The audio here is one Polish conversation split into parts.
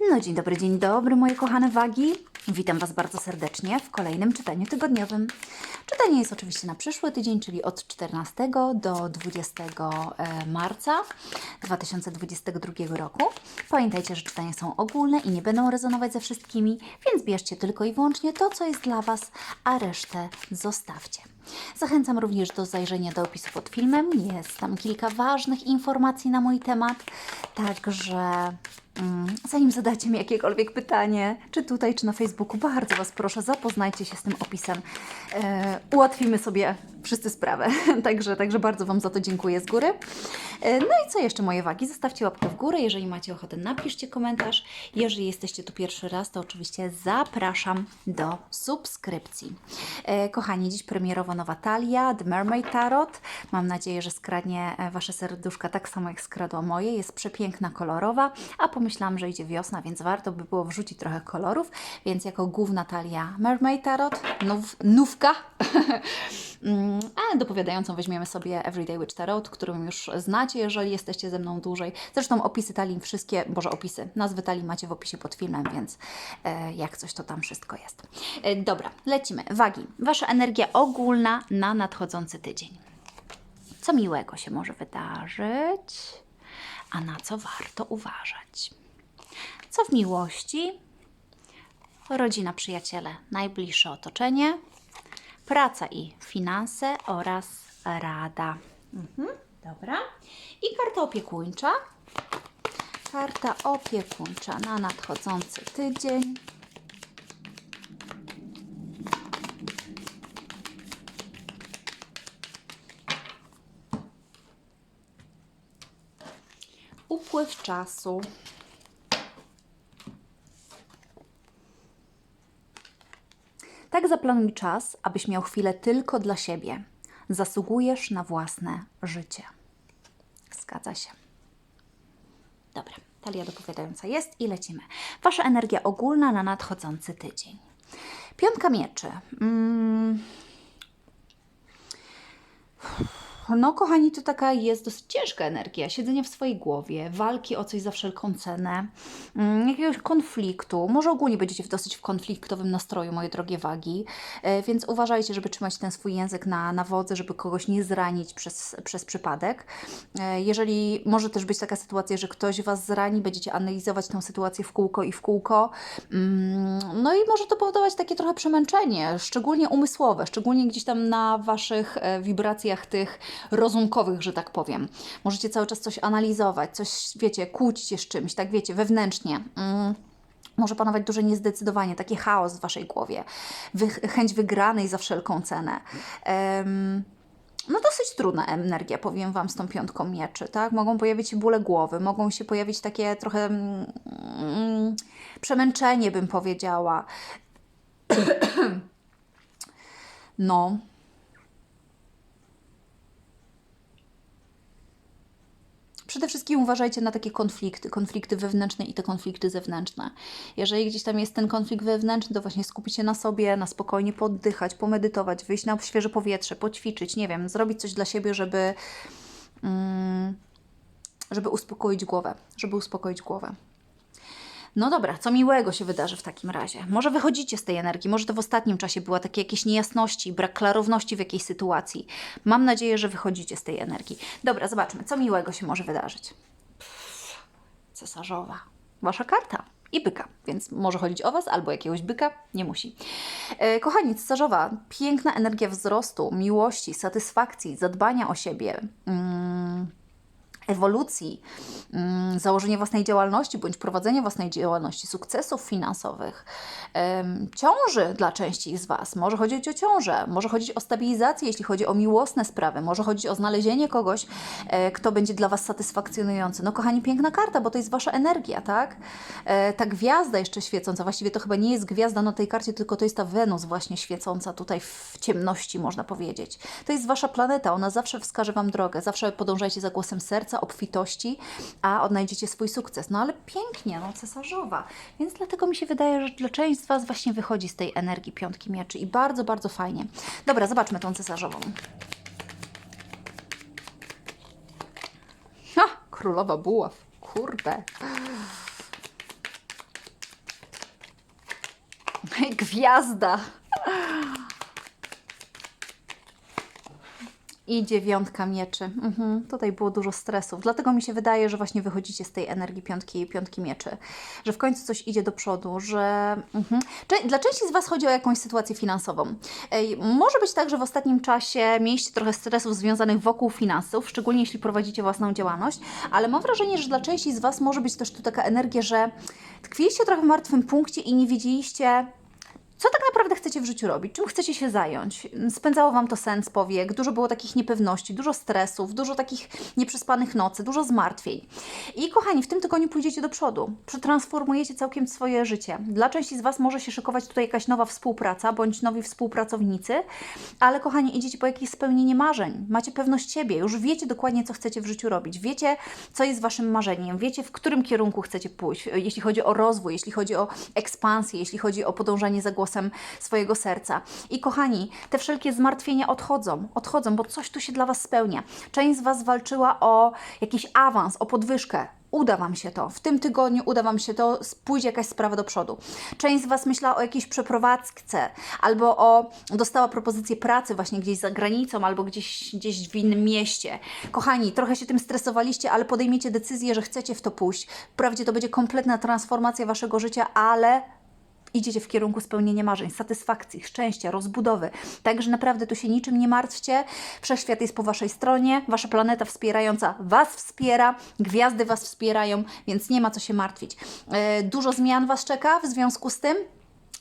No dzień dobry, dzień dobry moje kochane wagi. Witam Was bardzo serdecznie w kolejnym czytaniu tygodniowym. Czytanie jest oczywiście na przyszły tydzień, czyli od 14 do 20 e, marca 2022 roku. Pamiętajcie, że czytania są ogólne i nie będą rezonować ze wszystkimi, więc bierzcie tylko i wyłącznie to, co jest dla Was, a resztę zostawcie. Zachęcam również do zajrzenia do opisu pod filmem. Jest tam kilka ważnych informacji na mój temat, także zanim zadacie mi jakiekolwiek pytanie, czy tutaj, czy na Facebooku, bardzo Was proszę, zapoznajcie się z tym opisem. E, ułatwimy sobie wszyscy sprawę. także, także bardzo Wam za to dziękuję z góry. E, no i co jeszcze, moje wagi? Zostawcie łapkę w górę. Jeżeli macie ochotę, napiszcie komentarz. Jeżeli jesteście tu pierwszy raz, to oczywiście zapraszam do subskrypcji. E, kochani, dziś premierowo nowa talia, The Mermaid Tarot. Mam nadzieję, że skradnie e, Wasze serduszka tak samo jak skradła moje. Jest przepiękna, kolorowa, a pomyślałam, że idzie wiosna, więc warto by było wrzucić trochę kolorów, więc jako główna talia Mermaid Tarot, nów, nówka, Mm, a dopowiadającą weźmiemy sobie Everyday Witch Tarot, którą już znacie, jeżeli jesteście ze mną dłużej. Zresztą opisy talii wszystkie, boże opisy, nazwy talii macie w opisie pod filmem, więc e, jak coś to tam wszystko jest. E, dobra, lecimy. Wagi. Wasza energia ogólna na nadchodzący tydzień. Co miłego się może wydarzyć, a na co warto uważać? Co w miłości? Rodzina, przyjaciele, najbliższe otoczenie, praca i finanse oraz rada. Mhm, dobra. I karta opiekuńcza. Karta opiekuńcza na nadchodzący tydzień. Upływ czasu. Zaplanuj czas, abyś miał chwilę tylko dla siebie. Zasługujesz na własne życie. Zgadza się. Dobra, talia dopowiadająca jest i lecimy. Wasza energia ogólna na nadchodzący tydzień. Piątka mieczy. Mm. No, kochani, to taka jest dosyć ciężka energia. Siedzenie w swojej głowie, walki o coś za wszelką cenę, mm, jakiegoś konfliktu. Może ogólnie będziecie w dosyć w konfliktowym nastroju, moje drogie wagi, e, więc uważajcie, żeby trzymać ten swój język na, na wodze, żeby kogoś nie zranić przez, przez przypadek. E, Jeżeli może też być taka sytuacja, że ktoś Was zrani, będziecie analizować tę sytuację w kółko i w kółko. Mm, No i może to powodować takie trochę przemęczenie, szczególnie umysłowe, szczególnie gdzieś tam na Waszych e, wibracjach tych rozumkowych, że tak powiem. Możecie cały czas coś analizować, coś, wiecie, kłócić się z czymś, tak wiecie, wewnętrznie. Mm. Może panować duże niezdecydowanie, taki chaos w waszej głowie, wy, chęć wygranej za wszelką cenę. Em, no dosyć trudna energia, powiem Wam, z tą piątką mieczy, tak? Mogą pojawić się bóle głowy, mogą się pojawić takie trochę mm, mm, przemęczenie, bym powiedziała. no. Przede wszystkim uważajcie na takie konflikty, konflikty wewnętrzne i te konflikty zewnętrzne. Jeżeli gdzieś tam jest ten konflikt wewnętrzny, to właśnie skupić się na sobie, na spokojnie poddychać, pomedytować, wyjść na świeże powietrze, poćwiczyć, nie wiem, zrobić coś dla siebie, żeby, mm, żeby uspokoić głowę, żeby uspokoić głowę. No dobra, co miłego się wydarzy w takim razie? Może wychodzicie z tej energii, może to w ostatnim czasie była takie jakieś niejasności, brak klarowności w jakiejś sytuacji. Mam nadzieję, że wychodzicie z tej energii. Dobra, zobaczmy, co miłego się może wydarzyć. Cesarzowa. Wasza karta. I byka, więc może chodzić o Was albo jakiegoś byka, nie musi. E, kochani, cesarzowa, piękna energia wzrostu, miłości, satysfakcji, zadbania o siebie. Mm ewolucji, mm, założenie własnej działalności bądź prowadzenie własnej działalności, sukcesów finansowych, ciąży dla części z Was. Może chodzić o ciążę, może chodzić o stabilizację, jeśli chodzi o miłosne sprawy, może chodzić o znalezienie kogoś, e, kto będzie dla Was satysfakcjonujący. No kochani, piękna karta, bo to jest Wasza energia, tak? E, ta gwiazda jeszcze świecąca, właściwie to chyba nie jest gwiazda na tej karcie, tylko to jest ta Wenus właśnie świecąca tutaj w ciemności, można powiedzieć. To jest Wasza planeta, ona zawsze wskaże Wam drogę, zawsze podążajcie za głosem serca, obfitości, a odnajdziecie swój sukces. No ale pięknie, no cesarzowa. Więc dlatego mi się wydaje, że dla części z Was właśnie wychodzi z tej energii piątki mieczy i bardzo, bardzo fajnie. Dobra, zobaczmy tą cesarzową. Ha, królowa buław. Kurde. Gwiazda. I dziewiątka mieczy. Mhm. Tutaj było dużo stresów. Dlatego mi się wydaje, że właśnie wychodzicie z tej energii piątki, piątki mieczy. Że w końcu coś idzie do przodu, że... Mhm. Dla części z Was chodzi o jakąś sytuację finansową. Ej, Może być tak, że w ostatnim czasie mieliście trochę stresów związanych wokół finansów, szczególnie jeśli prowadzicie własną działalność, ale mam wrażenie, że dla części z Was może być też tu taka energia, że tkwiliście trochę w martwym punkcie i nie wiedzieliście, co tak naprawdę chcecie w życiu robić? Czym chcecie się zająć? Spędzało Wam to sens powiek, dużo było takich niepewności, dużo stresów, dużo takich nieprzespanych nocy, dużo zmartwień. I kochani, w tym tygodniu pójdziecie do przodu, przetransformujecie całkiem swoje życie. Dla części z Was może się szykować tutaj jakaś nowa współpraca, bądź nowi współpracownicy, ale kochani, idziecie po jakieś spełnienie marzeń, macie pewność siebie, już wiecie dokładnie, co chcecie w życiu robić, wiecie, co jest Waszym marzeniem, wiecie, w którym kierunku chcecie pójść, jeśli chodzi o rozwój, jeśli chodzi o ekspansję, jeśli chodzi o podążanie za głosem swojego serca. I kochani, te wszelkie zmartwienia odchodzą, odchodzą, bo coś tu się dla Was spełnia. Część z Was walczyła o jakiś awans, o podwyżkę. Uda Wam się to. W tym tygodniu uda Wam się to, pójdzie jakaś sprawa do przodu. Część z Was myślała o jakiejś przeprowadzce, albo o dostała propozycję pracy właśnie gdzieś za granicą, albo gdzieś, gdzieś w innym mieście. Kochani, trochę się tym stresowaliście, ale podejmiecie decyzję, że chcecie w to pójść. Wprawdzie to będzie kompletna transformacja Waszego życia, ale idziecie w kierunku spełnienia marzeń, satysfakcji, szczęścia, rozbudowy. Także naprawdę tu się niczym nie martwcie. Wszechświat jest po Waszej stronie, Wasza planeta wspierająca Was wspiera, gwiazdy Was wspierają, więc nie ma co się martwić. E, Dużo zmian Was czeka w związku z tym.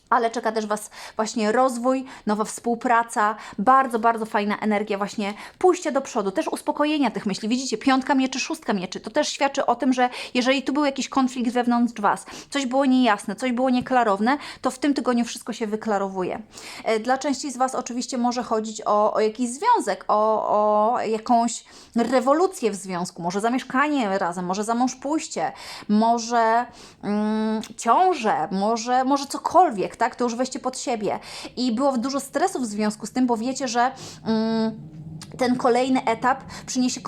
Ale czeka też Was właśnie rozwój, nowa współpraca, bardzo, bardzo fajna energia właśnie pójścia do przodu, też uspokojenia tych myśli. Widzicie, piątka mieczy, szóstka mieczy, to też świadczy o tym, że jeżeli tu był jakiś konflikt wewnątrz Was, coś było niejasne, coś było nieklarowne, to w tym tygodniu wszystko się wyklarowuje. E, Dla części z Was oczywiście może chodzić o, o jakiś związek, o, o jakąś rewolucję w związku, może zamieszkanie razem, może za mąż pójście, może mm, ciążę, może, może cokolwiek, tak? To już weźcie pod siebie. I było dużo stresów w związku z tym, bo wiecie, że. Mm, ten kolejny etap przyniesie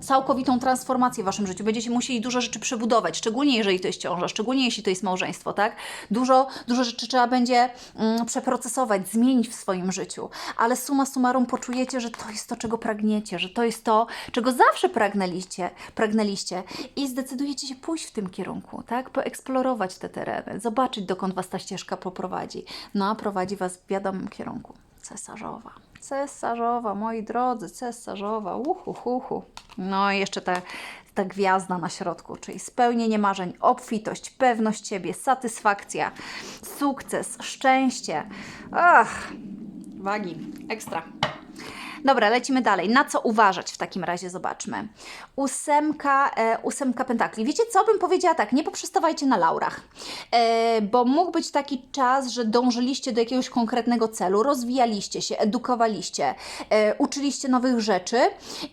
całkowitą transformację w Waszym życiu. Będziecie musieli dużo rzeczy przebudować, szczególnie jeżeli to jest ciąża, szczególnie jeśli to jest małżeństwo, tak? Dużo, dużo rzeczy trzeba będzie mm, przeprocesować, zmienić w swoim życiu, ale suma summarum poczujecie, że to jest to, czego pragniecie, że to jest to, czego zawsze pragnęliście, pragnęliście i zdecydujecie się pójść w tym kierunku, tak? Poeksplorować te tereny, zobaczyć, dokąd Was ta ścieżka poprowadzi. No a prowadzi Was w wiadomym kierunku. Cesarzowa. Cesarzowa, moi drodzy, cesarzowa. Uhu, hu, hu. No i jeszcze ta, ta gwiazda na środku, czyli spełnienie marzeń, obfitość, pewność siebie, satysfakcja, sukces, szczęście. Ach, wagi, ekstra. Dobra, lecimy dalej. Na co uważać w takim razie? Zobaczmy. Ósemka, e, ósemka pentakli. Wiecie co? Bym powiedziała tak, nie poprzestawajcie na laurach, e, bo mógł być taki czas, że dążyliście do jakiegoś konkretnego celu, rozwijaliście się, edukowaliście, e, uczyliście nowych rzeczy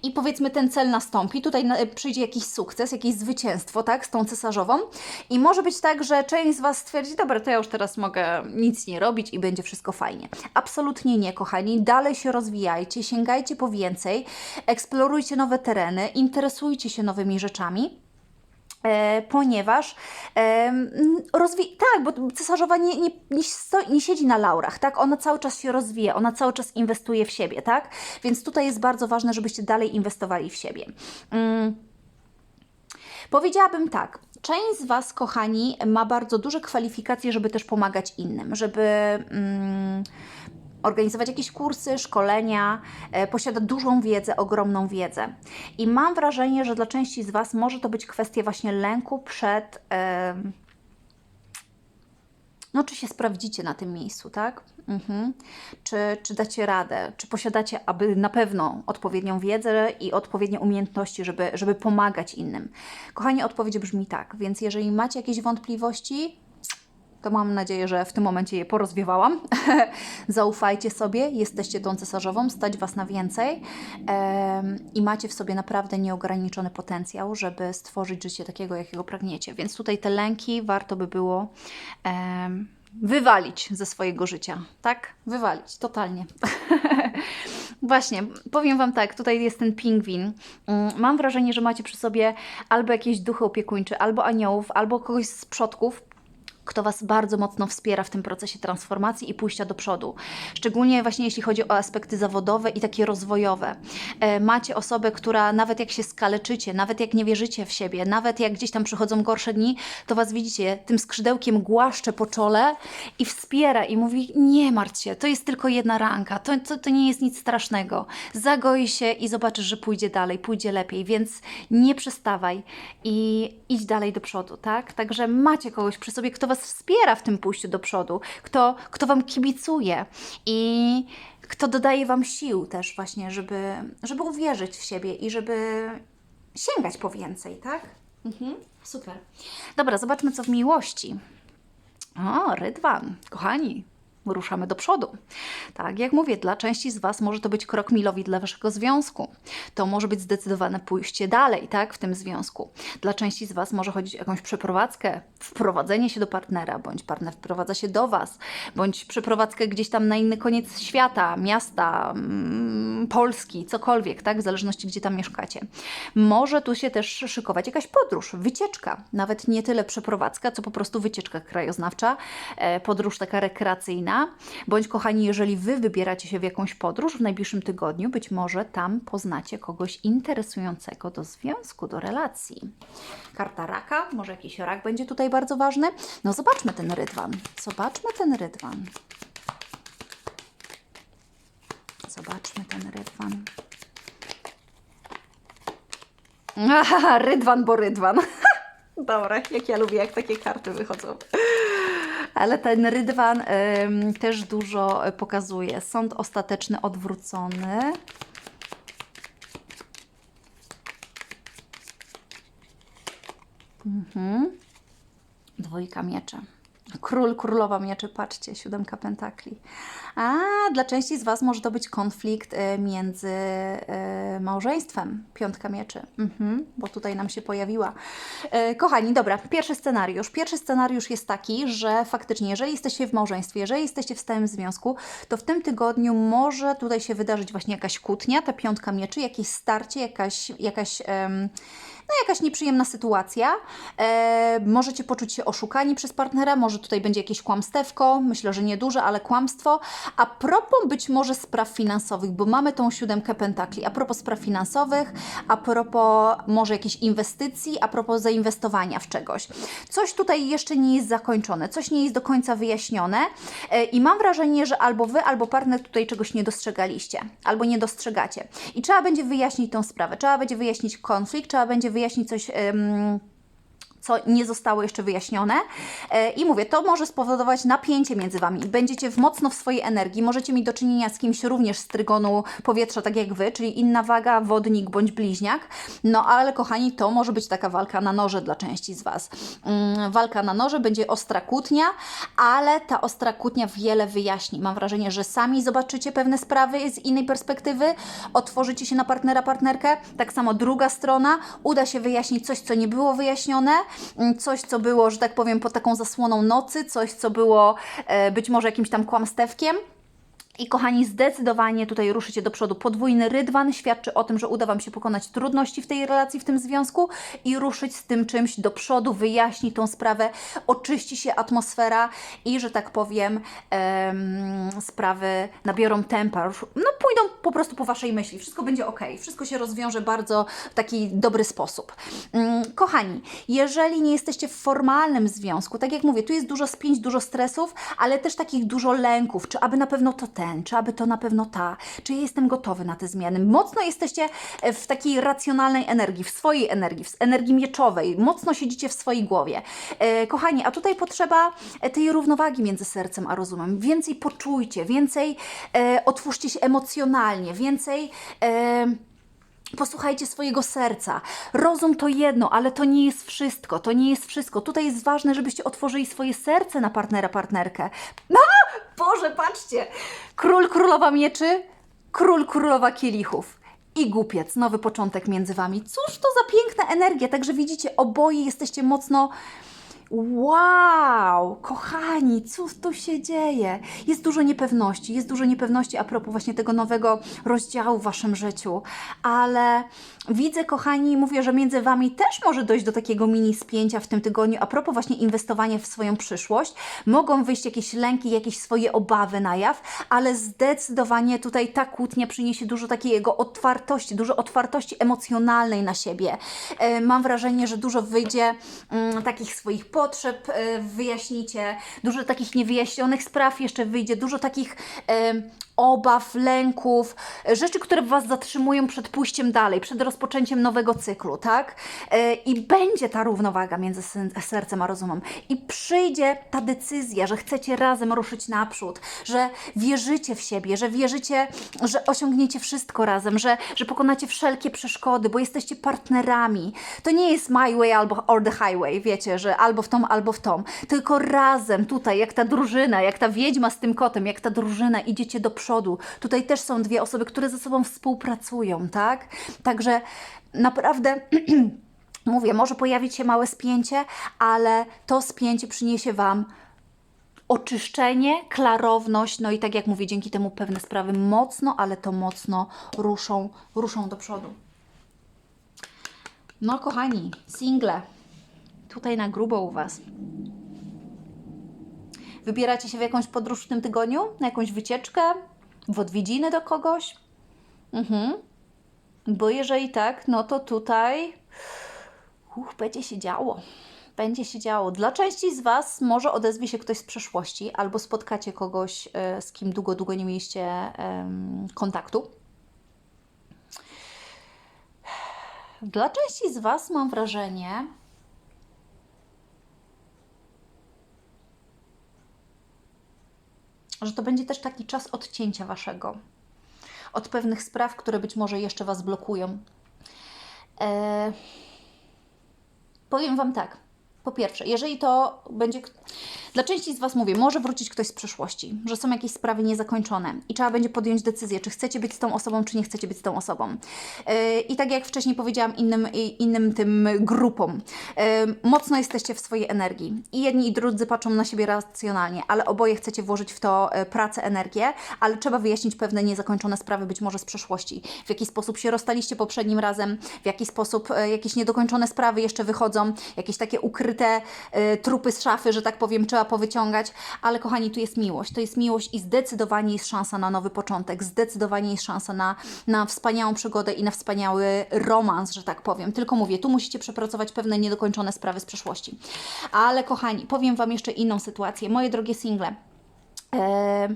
i powiedzmy ten cel nastąpi. Tutaj na, przyjdzie jakiś sukces, jakieś zwycięstwo, tak, z tą cesarzową i może być tak, że część z Was stwierdzi, dobra, to ja już teraz mogę nic nie robić i będzie wszystko fajnie. Absolutnie nie, kochani. Dalej się rozwijajcie, sięgajcie po więcej, eksplorujcie nowe tereny, interesujcie się nowymi rzeczami. E, ponieważ e, rozwi- tak, bo cesarzowa nie, nie, nie, nie siedzi na laurach, tak? Ona cały czas się rozwija, ona cały czas inwestuje w siebie, tak? Więc tutaj jest bardzo ważne, żebyście dalej inwestowali w siebie. Mm. Powiedziałabym tak. Część z Was, kochani, ma bardzo duże kwalifikacje, żeby też pomagać innym, żeby mm, organizować jakieś kursy, szkolenia, e, posiada dużą wiedzę, ogromną wiedzę. I mam wrażenie, że dla części z Was może to być kwestia właśnie lęku przed. no, czy się sprawdzicie na tym miejscu, tak? Mhm. Czy, czy dacie radę? Czy posiadacie aby na pewno odpowiednią wiedzę i odpowiednie umiejętności, żeby, żeby pomagać innym? Kochani, odpowiedź brzmi tak, więc jeżeli macie jakieś wątpliwości, to mam nadzieję, że w tym momencie je porozwiewałam. Zaufajcie sobie, jesteście tą cesarzową, stać Was na więcej i macie w sobie naprawdę nieograniczony potencjał, żeby stworzyć życie takiego, jakiego pragniecie. Więc tutaj te lęki warto by było wywalić ze swojego życia. Tak? Wywalić, totalnie. Właśnie, powiem Wam tak, tutaj jest ten pingwin. Mm, Mam wrażenie, że macie przy sobie albo jakieś duchy opiekuńcze, albo aniołów, albo kogoś z przodków, kto Was bardzo mocno wspiera w tym procesie transformacji i pójścia do przodu. Szczególnie właśnie jeśli chodzi o aspekty zawodowe i takie rozwojowe. E, Macie osobę, która nawet jak się skaleczycie, nawet jak nie wierzycie w siebie, nawet jak gdzieś tam przychodzą gorsze dni, to Was widzicie, tym skrzydełkiem głaszcze po czole i wspiera i mówi, nie martw się, to jest tylko jedna ranka, to, to, to nie jest nic strasznego. Zagoi się i zobaczysz, że pójdzie dalej, pójdzie lepiej, więc nie przestawaj i idź dalej do przodu, tak? Także macie kogoś przy sobie, kto Was wspiera w tym pójściu do przodu, kto, kto Wam kibicuje i kto dodaje Wam sił też właśnie, żeby, żeby uwierzyć w siebie i żeby sięgać po więcej, tak? Mhm, super. Dobra, zobaczmy co w miłości. O, Rydwan, kochani, ruszamy do przodu. Tak, jak mówię, dla części z Was może to być krok milowy dla Waszego związku. To może być zdecydowane pójście dalej, tak, w tym związku. Dla części z Was może chodzić o jakąś przeprowadzkę, wprowadzenie się do partnera, bądź partner wprowadza się do Was, bądź przeprowadzkę gdzieś tam na inny koniec świata, miasta, mm, Polski, cokolwiek, tak, w zależności gdzie tam mieszkacie. Może tu się też szykować jakaś podróż, wycieczka, nawet nie tyle przeprowadzka, co po prostu wycieczka krajoznawcza, e, podróż taka rekreacyjna, bądź kochani, jeżeli Wy wybieracie się w jakąś podróż w najbliższym tygodniu, być może tam poznacie kogoś interesującego do związku, do relacji. Karta raka, może jakiś rak będzie tutaj bardzo ważny. No zobaczmy ten rydwan, zobaczmy ten rydwan. Zobaczmy ten rydwan. Aha, rydwan, bo rydwan. Dobra, jak ja lubię, jak takie karty wychodzą. Ale ten rydwan też dużo pokazuje. Sąd ostateczny odwrócony. Mhm. Dwójka mieczy. Król, królowa mieczy, patrzcie, siódemka pentakli. A dla części z Was może to być konflikt e, między e, małżeństwem, piątka mieczy, mhm, bo tutaj nam się pojawiła. E, Kochani, dobra, pierwszy scenariusz. Pierwszy scenariusz jest taki, że faktycznie, jeżeli jesteście w małżeństwie, jeżeli jesteście w stałym związku, to w tym tygodniu może tutaj się wydarzyć właśnie jakaś kłótnia, ta piątka mieczy, jakieś starcie, jakaś, jakaś em, no jakaś nieprzyjemna sytuacja. E, możecie poczuć się oszukani przez partnera, może tutaj będzie jakieś kłamstewko, myślę, że nieduże, ale kłamstwo. A propos być może spraw finansowych, bo mamy tą siódemkę pentakli, a propos spraw finansowych, a propos może jakiejś inwestycji, a propos zainwestowania w czegoś. Coś tutaj jeszcze nie jest zakończone, coś nie jest do końca wyjaśnione e, i mam wrażenie, że albo Wy, albo partner tutaj czegoś nie dostrzegaliście, albo nie dostrzegacie. I trzeba będzie wyjaśnić tą sprawę, trzeba będzie wyjaśnić konflikt, trzeba będzie wyjaśnić coś. Co nie zostało jeszcze wyjaśnione. E, I mówię, to może spowodować napięcie między Wami. Będziecie w mocno w swojej energii, możecie mieć do czynienia z kimś również z trygonu powietrza, tak jak Wy, czyli inna waga, wodnik bądź bliźniak. No ale kochani, to może być taka walka na noże dla części z Was. Mm, walka na noże, będzie ostra kłótnia, ale ta ostra kłótnia wiele wyjaśni. Mam wrażenie, że sami zobaczycie pewne sprawy z innej perspektywy, otworzycie się na partnera, partnerkę, tak samo druga strona, uda się wyjaśnić coś, co nie było wyjaśnione, coś, co było, że tak powiem, pod taką zasłoną nocy, coś, co było e, być może jakimś tam kłamstewkiem. I kochani, zdecydowanie tutaj ruszycie do przodu. Podwójny rydwan świadczy o tym, że uda Wam się pokonać trudności w tej relacji, w tym związku i ruszyć z tym czymś do przodu, wyjaśni tą sprawę, oczyści się atmosfera i, że tak powiem, em, sprawy nabiorą tempa. No pójdą po prostu po Waszej myśli. Wszystko będzie ok. Wszystko się rozwiąże bardzo w taki dobry sposób. Mm, Kochani, jeżeli nie jesteście w formalnym związku, tak jak mówię, tu jest dużo spięć, dużo stresów, ale też takich dużo lęków, czy aby na pewno to ten, czy aby to na pewno ta, czy ja jestem gotowy na te zmiany. Mocno jesteście e, w takiej racjonalnej energii, w swojej energii, w energii mieczowej, mocno siedzicie w swojej głowie. E, kochani, a tutaj potrzeba e, tej równowagi między sercem a rozumem. Więcej poczujcie, więcej otwórzcie się emocjonalnie, więcej... Posłuchajcie swojego serca. Rozum to jedno, ale to nie jest wszystko. To nie jest wszystko. Tutaj jest ważne, żebyście otworzyli swoje serce na partnera, partnerkę. No, Boże, patrzcie! Król, królowa mieczy, król, królowa kielichów. I głupiec, nowy początek między wami. Cóż to za piękna energia. Także widzicie, oboje jesteście mocno Wow, kochani, cóż tu się dzieje? Jest dużo niepewności, jest dużo niepewności a propos właśnie tego nowego rozdziału w waszym życiu, ale widzę, kochani, mówię, że między wami też może dojść do takiego mini spięcia w tym tygodniu a propos właśnie inwestowania w swoją przyszłość. Mogą wyjść jakieś lęki, jakieś swoje obawy na jaw, ale zdecydowanie tutaj ta kłótnia przyniesie dużo takiego otwartości, dużo otwartości emocjonalnej na siebie. E, Mam wrażenie, że dużo wyjdzie mm, takich swoich potrzeb, e, wyjaśnicie, dużo takich niewyjaśnionych spraw jeszcze wyjdzie, dużo takich obaw, lęków, e, rzeczy, które Was zatrzymują przed pójściem dalej, przed rozpoczęciem nowego cyklu, tak? E, I będzie ta równowaga między sercem a rozumem. I przyjdzie ta decyzja, że chcecie razem ruszyć naprzód, że wierzycie w siebie, że wierzycie, że osiągniecie wszystko razem, że, że pokonacie wszelkie przeszkody, bo jesteście partnerami. To nie jest my way albo or the highway, wiecie, że albo w tą, albo w tą. Tylko razem tutaj, jak ta drużyna, jak ta wiedźma z tym kotem, jak ta drużyna, idziecie do przodu. Tutaj też są dwie osoby, które ze sobą współpracują, tak? Także naprawdę. Mówię, może pojawić się małe spięcie, ale to spięcie przyniesie Wam oczyszczenie, klarowność, no i tak jak mówię, dzięki temu pewne sprawy mocno, ale to mocno ruszą, ruszą do przodu. No kochani, single, tutaj na grubo u Was. Wybieracie się w jakąś podróż w tym tygodniu? Na jakąś wycieczkę? W odwiedziny do kogoś? Mhm. Bo jeżeli tak, no to tutaj uch, będzie się działo. Będzie się działo. Dla części z Was może odezwie się ktoś z przeszłości, albo spotkacie kogoś, e, z kim długo, długo nie mieliście kontaktu. Dla części z Was mam wrażenie, że to będzie też taki czas odcięcia Waszego od pewnych spraw, które być może jeszcze Was blokują. E, powiem Wam tak. Po pierwsze, jeżeli to będzie. Dla części z Was mówię, może wrócić ktoś z przeszłości, że są jakieś sprawy niezakończone i trzeba będzie podjąć decyzję, czy chcecie być z tą osobą, czy nie chcecie być z tą osobą. Yy, I tak jak wcześniej powiedziałam innym, innym tym grupom, yy, mocno jesteście w swojej energii. I jedni i drudzy patrzą na siebie racjonalnie, ale oboje chcecie włożyć w to yy, pracę, energię, ale trzeba wyjaśnić pewne niezakończone sprawy, być może z przeszłości. W jaki sposób się rozstaliście poprzednim razem, w jaki sposób yy, jakieś niedokończone sprawy jeszcze wychodzą, jakieś takie ukryte yy, trupy z szafy, że tak powiem, trzeba powyciągać, ale kochani, tu jest miłość. To jest miłość i zdecydowanie jest szansa na nowy początek, zdecydowanie jest szansa na, na wspaniałą przygodę i na wspaniały romans, że tak powiem. Tylko mówię, tu musicie przepracować pewne niedokończone sprawy z przeszłości. Ale kochani, powiem Wam jeszcze inną sytuację. Moje drogie single. Eee,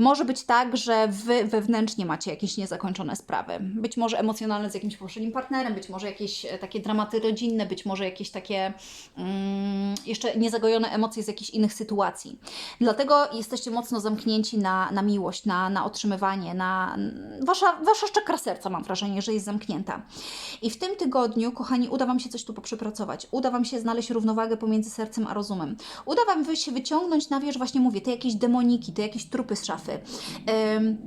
może być tak, że Wy wewnętrznie macie jakieś niezakończone sprawy. Być może emocjonalne z jakimś poprzednim partnerem, być może jakieś e, takie dramaty rodzinne, być może jakieś takie mm, jeszcze niezagojone emocje z jakichś innych sytuacji. Dlatego jesteście mocno zamknięci na, na miłość, na, na otrzymywanie, na wasza, wasza czakra serca mam wrażenie, że jest zamknięta. I w tym tygodniu, kochani, uda Wam się coś tu poprzepracować. Uda Wam się znaleźć równowagę pomiędzy sercem a rozumem. Uda Wam się wyciągnąć na wierzch, właśnie mówię, te jakieś demoniki, te jakieś trupy z szafy. Ym,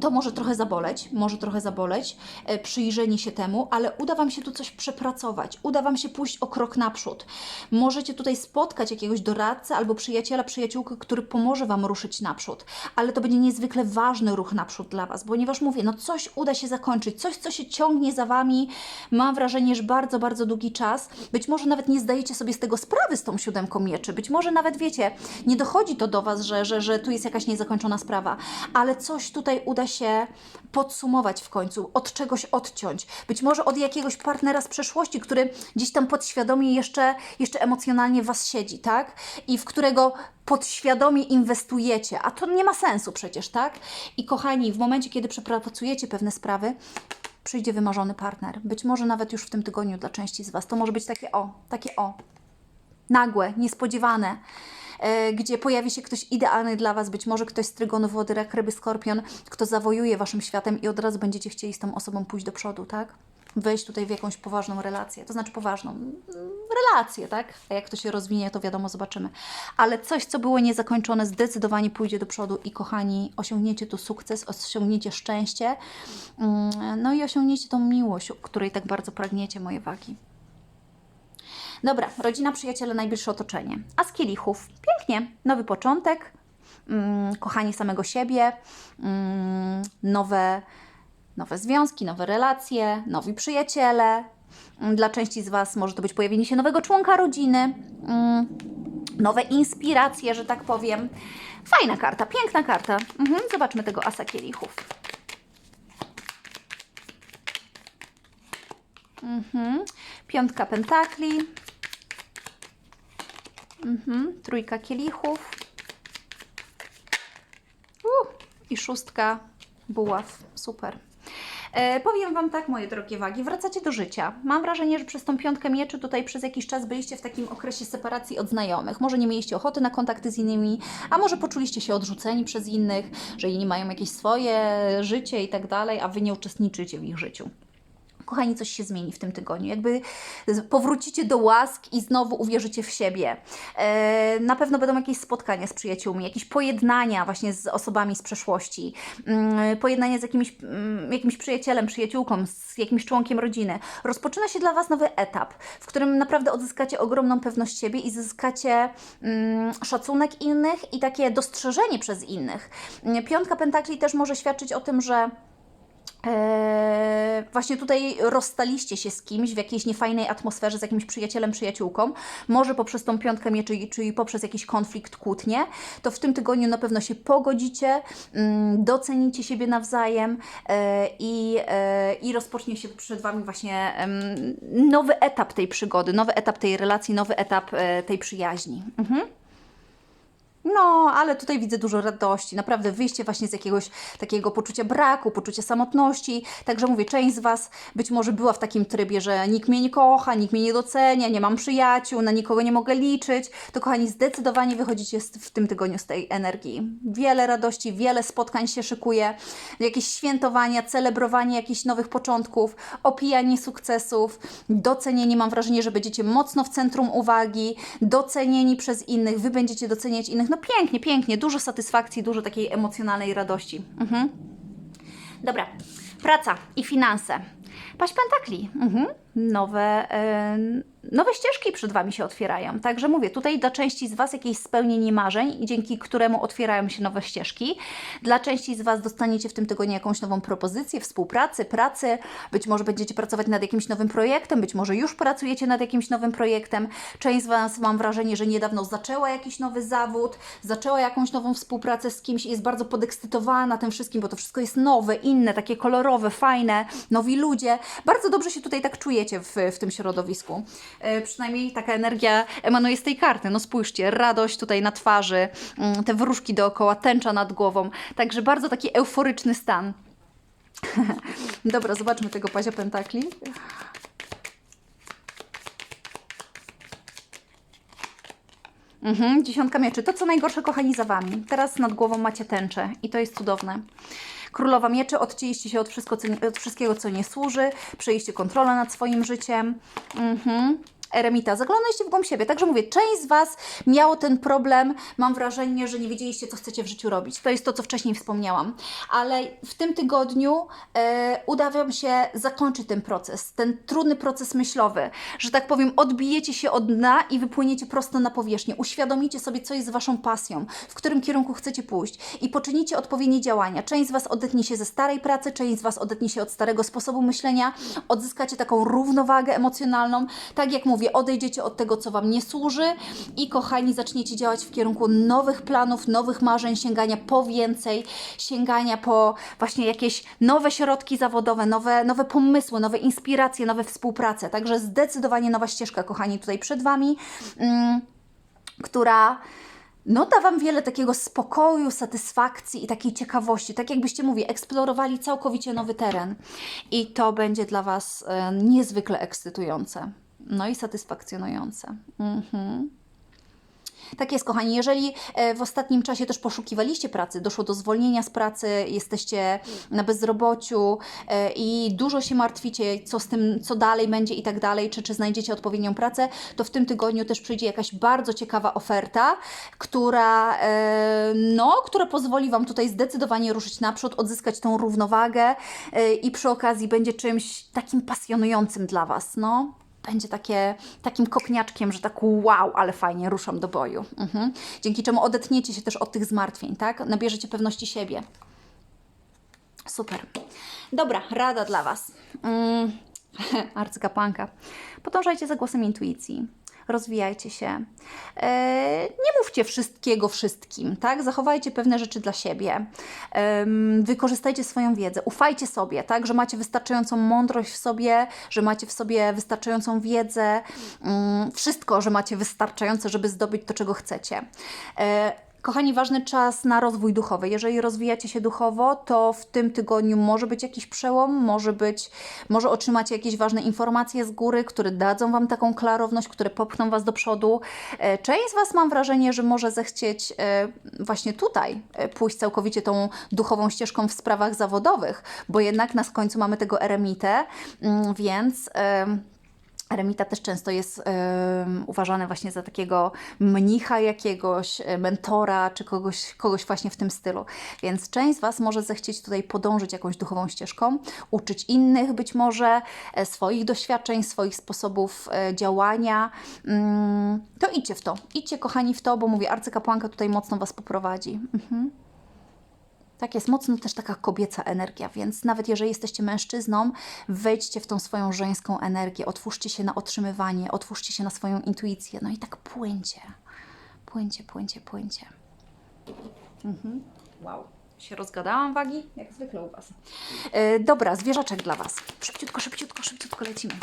to może trochę zaboleć, może trochę zaboleć, e, przyjrzenie się temu, ale uda Wam się tu coś przepracować, uda Wam się pójść o krok naprzód. Możecie tutaj spotkać jakiegoś doradcę albo przyjaciela, przyjaciółkę, który pomoże Wam ruszyć naprzód, ale to będzie niezwykle ważny ruch naprzód dla Was, ponieważ mówię, no coś uda się zakończyć, coś, co się ciągnie za Wami, mam wrażenie, że bardzo, bardzo długi czas, być może nawet nie zdajecie sobie z tego sprawy z tą siódemką mieczy, być może nawet wiecie, nie dochodzi to do Was, że, że, że tu jest jakaś niezakończona sprawa, ale coś tutaj uda się podsumować w końcu, od czegoś odciąć. Być może od jakiegoś partnera z przeszłości, który gdzieś tam podświadomie jeszcze, jeszcze emocjonalnie Was siedzi, tak? I w którego podświadomie inwestujecie, a to nie ma sensu przecież, tak? I kochani, w momencie, kiedy przepracujecie pewne sprawy, przyjdzie wymarzony partner. Być może nawet już w tym tygodniu dla części z Was. To może być takie o, takie o, nagłe, niespodziewane, gdzie pojawi się ktoś idealny dla Was, być może ktoś z trygonu wody, rak, ryby, skorpion, kto zawojuje Waszym światem i od razu będziecie chcieli z tą osobą pójść do przodu, tak? Wejść tutaj w jakąś poważną relację, to znaczy poważną mm, relację, tak? A jak to się rozwinie, to wiadomo, zobaczymy. Ale coś, co było niezakończone, zdecydowanie pójdzie do przodu i kochani, osiągniecie tu sukces, osiągniecie szczęście, mm, no i osiągniecie tą miłość, której tak bardzo pragniecie, moje wagi. Dobra, rodzina, przyjaciele, najbliższe otoczenie. A z kielichów, pięknie, nowy początek, mm, kochanie samego siebie, mm, nowe, nowe związki, nowe relacje, nowi przyjaciele. Mm, Dla części z Was może to być pojawienie się nowego członka rodziny, mm, nowe inspiracje, że tak powiem. Fajna karta, piękna karta. Mhm, zobaczmy tego asa kielichów. Mhm. Piątka pentakli. Mhm. Trójka kielichów. Uh, I szóstka buław. Super. E, powiem Wam tak, moje drogie wagi, wracacie do życia. Mam wrażenie, że przez tą piątkę mieczy tutaj przez jakiś czas byliście w takim okresie separacji od znajomych. Może nie mieliście ochoty na kontakty z innymi, a może poczuliście się odrzuceni przez innych, że inni mają jakieś swoje życie i tak dalej, a Wy nie uczestniczycie w ich życiu kochani, coś się zmieni w tym tygodniu. Jakby powrócicie do łask i znowu uwierzycie w siebie. E, na pewno będą jakieś spotkania z przyjaciółmi, jakieś pojednania właśnie z osobami z przeszłości, mm, pojednania z jakimś, mm, jakimś przyjacielem, przyjaciółką, z jakimś członkiem rodziny. Rozpoczyna się dla Was nowy etap, w którym naprawdę odzyskacie ogromną pewność siebie i zyskacie mm, szacunek innych i takie dostrzeżenie przez innych. Piątka pentakli też może świadczyć o tym, że Eee, właśnie tutaj rozstaliście się z kimś w jakiejś niefajnej atmosferze, z jakimś przyjacielem, przyjaciółką, może poprzez tą piątkę mieczy, czyli poprzez jakiś konflikt, kłótnię, to w tym tygodniu na pewno się pogodzicie, mm, docenicie siebie nawzajem e, i, e, i rozpocznie się przed Wami właśnie nowy etap tej przygody, nowy etap tej relacji, nowy etap e, tej przyjaźni. Mhm. No, ale tutaj widzę dużo radości, naprawdę wyjście właśnie z jakiegoś takiego poczucia braku, poczucia samotności. Także mówię, część z Was być może była w takim trybie, że nikt mnie nie kocha, nikt mnie nie docenia, nie mam przyjaciół, na nikogo nie mogę liczyć. To kochani, zdecydowanie wychodzicie w tym tygodniu z tej energii. Wiele radości, wiele spotkań się szykuje, jakieś świętowania, celebrowanie jakichś nowych początków, opijanie sukcesów, docenienie. Mam wrażenie, że będziecie mocno w centrum uwagi, docenieni przez innych, Wy będziecie doceniać innych. No pięknie, pięknie, dużo satysfakcji, dużo takiej emocjonalnej radości. Mhm. Dobra, praca i finanse. Paść pentakli. Mhm. Nowe, nowe ścieżki przed Wami się otwierają. Także mówię, tutaj dla części z Was jakieś spełnienie marzeń, dzięki któremu otwierają się nowe ścieżki. Dla części z Was dostaniecie w tym tygodniu jakąś nową propozycję współpracy, pracy. Być może będziecie pracować nad jakimś nowym projektem, być może już pracujecie nad jakimś nowym projektem. Część z Was mam wrażenie, że niedawno zaczęła jakiś nowy zawód, zaczęła jakąś nową współpracę z kimś i jest bardzo podekscytowana tym wszystkim, bo to wszystko jest nowe, inne, takie kolorowe, fajne, nowi ludzie. Bardzo dobrze się tutaj tak czujecie w, w tym środowisku. E, przynajmniej taka energia emanuje z tej karty. No spójrzcie, radość tutaj na twarzy, mm, te wróżki dookoła, tęcza nad głową. Także bardzo taki euforyczny stan. Dobra, zobaczmy tego pazia pentakli. Mhm, dziesiątka mieczy. To co najgorsze, kochani, za Wami. Teraz nad głową macie tęczę i to jest cudowne. Królowa mieczy, odcięliście się od, wszystko, od wszystkiego, co nie służy, przejęliście kontrolę nad swoim życiem. Mhm. Eremita, zaglądaliście w głąb siebie. Także mówię, część z Was miało ten problem. Mam wrażenie, że nie wiedzieliście, co chcecie w życiu robić. To jest to, co wcześniej wspomniałam. Ale w tym tygodniu e, uda Wam się zakończyć ten proces, ten trudny proces myślowy, że tak powiem, odbijecie się od dna i wypłyniecie prosto na powierzchnię. Uświadomicie sobie, co jest Waszą pasją, w którym kierunku chcecie pójść i poczynicie odpowiednie działania. Część z Was odetnie się ze starej pracy, część z Was odetnie się od starego sposobu myślenia, odzyskacie taką równowagę emocjonalną. Tak jak mówię, odejdziecie od tego, co Wam nie służy i kochani, zaczniecie działać w kierunku nowych planów, nowych marzeń, sięgania po więcej, sięgania po właśnie jakieś nowe środki zawodowe, nowe, nowe pomysły, nowe inspiracje, nowe współprace. Także zdecydowanie nowa ścieżka, kochani, tutaj przed Wami, mm, która no, da Wam wiele takiego spokoju, satysfakcji i takiej ciekawości. Tak jakbyście, mówię, eksplorowali całkowicie nowy teren. I to będzie dla Was e, niezwykle ekscytujące. No i satysfakcjonujące. Mhm. Tak jest, kochani. Jeżeli e, w ostatnim czasie też poszukiwaliście pracy, doszło do zwolnienia z pracy, jesteście na bezrobociu e, i dużo się martwicie, co z tym, co dalej będzie i tak dalej, czy, czy znajdziecie odpowiednią pracę, to w tym tygodniu też przyjdzie jakaś bardzo ciekawa oferta, która, e, no, która pozwoli Wam tutaj zdecydowanie ruszyć naprzód, odzyskać tą równowagę i przy okazji będzie czymś takim pasjonującym dla Was. No. Będzie takie, takim kopniaczkiem, że tak wow, ale fajnie, ruszam do boju. Mhm. Dzięki czemu odetniecie się też od tych zmartwień, tak? Nabierzecie pewności siebie. Super. Dobra, rada dla Was. Mm. Arcykapłanka. Podążajcie za głosem intuicji. Rozwijajcie się. E, nie mówcie wszystkiego wszystkim, tak? Zachowajcie pewne rzeczy dla siebie. Wykorzystajcie swoją wiedzę. Ufajcie sobie, tak? Że macie wystarczającą mądrość w sobie, że macie w sobie wystarczającą wiedzę. Mm, wszystko, że macie wystarczające, żeby zdobyć to, czego chcecie. Kochani, ważny czas na rozwój duchowy. Jeżeli rozwijacie się duchowo, to w tym tygodniu może być jakiś przełom, może być, może otrzymacie jakieś ważne informacje z góry, które dadzą Wam taką klarowność, które popchną Was do przodu. E, Część z Was mam wrażenie, że może zechcieć e, właśnie tutaj e, pójść całkowicie tą duchową ścieżką w sprawach zawodowych, bo jednak na końcu mamy tego eremitę, mm, więc... em, Eremita też często jest em, uważany właśnie za takiego mnicha jakiegoś, e, mentora, czy kogoś, kogoś właśnie w tym stylu. Więc część z Was może zechcieć tutaj podążyć jakąś duchową ścieżką, uczyć innych być może e, swoich doświadczeń, swoich sposobów e, działania. Mm, to idźcie w to. Idźcie, kochani, w to, bo mówię, arcykapłanka tutaj mocno Was poprowadzi. Mhm. Tak jest, mocno też taka kobieca energia, więc nawet jeżeli jesteście mężczyzną, wejdźcie w tą swoją żeńską energię, otwórzcie się na otrzymywanie, otwórzcie się na swoją intuicję, no i tak płyńcie, płyńcie, płyńcie, płyńcie. Mhm. Wow, się rozgadałam wagi, jak zwykle u Was. E, dobra, zwierzaczek dla Was. Szybciutko, szybciutko, szybciutko lecimy.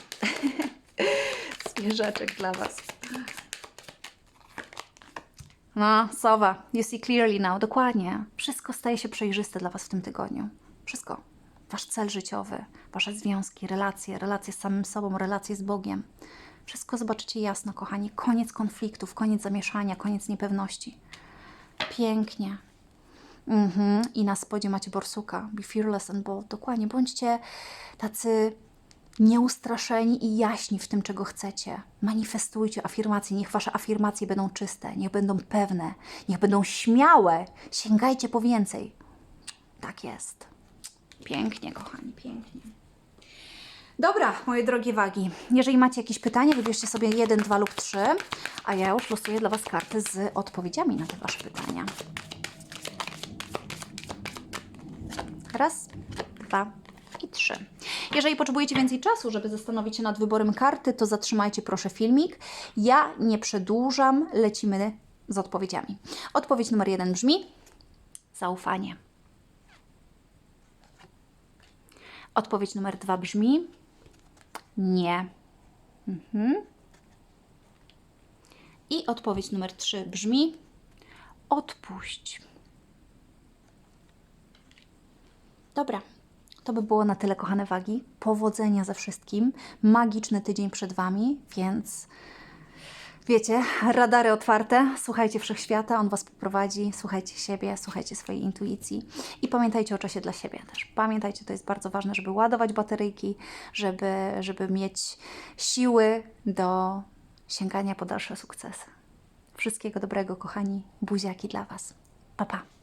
zwierzaczek dla Was. No, sowa, you see clearly now, dokładnie. Wszystko staje się przejrzyste dla Was w tym tygodniu. Wszystko. Wasz cel życiowy, Wasze związki, relacje, relacje z samym sobą, relacje z Bogiem. Wszystko zobaczycie jasno, kochani. Koniec konfliktów, koniec zamieszania, koniec niepewności. Pięknie. Mhm. I na spodzie macie borsuka. Be fearless and bold. Dokładnie. Bądźcie tacy nieustraszeni i jaśni w tym, czego chcecie. Manifestujcie afirmacje, niech wasze afirmacje będą czyste, niech będą pewne, niech będą śmiałe. Sięgajcie po więcej. Tak jest. Pięknie, kochani, pięknie. Dobra, moje drogie wagi. Jeżeli macie jakieś pytania, wybierzcie sobie jeden, dwa lub trzy, a ja już losuję dla Was karty z odpowiedziami na te Wasze pytania. Raz, dwa i trzy. Jeżeli potrzebujecie więcej czasu, żeby zastanowić się nad wyborem karty, to zatrzymajcie proszę filmik. Ja nie przedłużam, lecimy z odpowiedziami. Odpowiedź numer jeden brzmi zaufanie. Odpowiedź numer dwa brzmi nie. Mhm. I odpowiedź numer trzy brzmi odpuść. Dobra, to by było na tyle, kochane wagi. Powodzenia ze wszystkim. Magiczny tydzień przed Wami, więc wiecie, radary otwarte. Słuchajcie wszechświata, on Was poprowadzi. Słuchajcie siebie, słuchajcie swojej intuicji i pamiętajcie o czasie dla siebie też. Pamiętajcie, to jest bardzo ważne, żeby ładować bateryjki, żeby, żeby mieć siły do sięgania po dalsze sukcesy. Wszystkiego dobrego, kochani. Buziaki dla Was. Pa, pa.